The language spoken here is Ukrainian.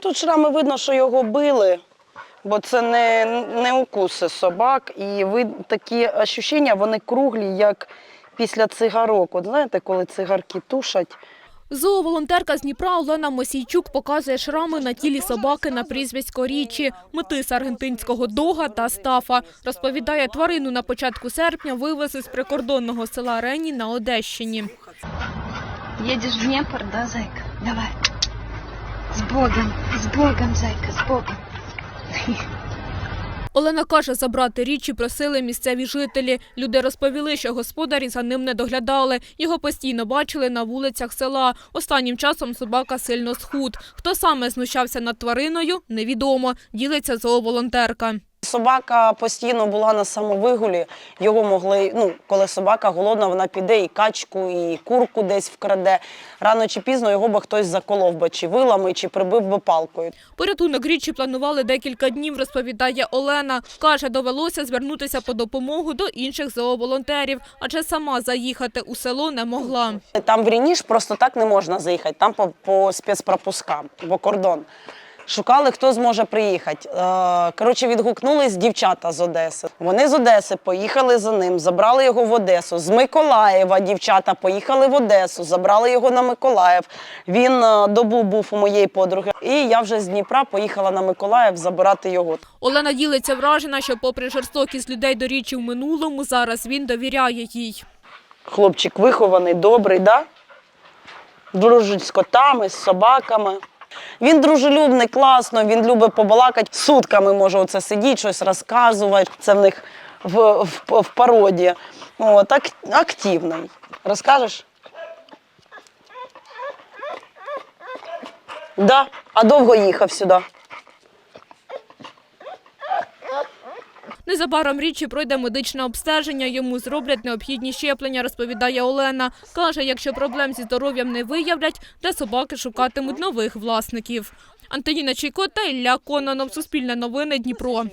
тут шрами видно, що його били, бо це не, не укуси собак. І ви, такі ощущення, вони круглі, як після цигарок. От знаєте, коли цигарки тушать. Зооволонтерка з Дніпра Олена Мосійчук показує шрами на тілі собаки на прізвисько Річі, метис аргентинського дога та стафа. Розповідає, тварину на початку серпня вивезли з прикордонного села Рені на Одещині. Едешь в Днепр, да, зайка? Давай. С Богом, с Богом, зайка, с Богом. Олена каже, забрати річі просили місцеві жителі. Люди розповіли, що господарі за ним не доглядали. Його постійно бачили на вулицях села. Останнім часом собака сильно схуд. Хто саме знущався над твариною, невідомо. Ділиться зооволонтерка. Собака постійно була на самовигулі. Його могли, ну, коли собака голодна, вона піде і качку, і курку десь вкраде. Рано чи пізно його би хтось заколов би, чи вилами, чи прибив би палкою. Порятунок річі планували декілька днів, розповідає Олена. Каже, довелося звернутися по допомогу до інших зооволонтерів, адже сама заїхати у село не могла. Там в Рініж просто так не можна заїхати, там по, по спецпропускам, бо кордон. Шукали, хто зможе приїхати. Е, Коротше, відгукнулись дівчата з Одеси. Вони з Одеси поїхали за ним, забрали його в Одесу. З Миколаєва дівчата поїхали в Одесу, забрали його на Миколаїв. Він е, добу був у моєї подруги. І я вже з Дніпра поїхала на Миколаїв забирати його. Олена ділиться вражена, що попри жорстокість людей до річі в минулому, зараз він довіряє їй. Хлопчик вихований, добрий, да? дружить з котами, з собаками. Він дружелюбний, класно, він любить побалакати. Сутками може оце сидіти, щось розказувати. Це в них в, в, в породі. От, ак, активний. Розкажеш? Да. А довго їхав сюди? Незабаром річі пройде медичне обстеження, йому зроблять необхідні щеплення, розповідає Олена. Каже, якщо проблем зі здоров'ям не виявлять, для собаки шукатимуть нових власників. Антоніна Чайко та Ілля Кононов. Суспільне новини Дніпро.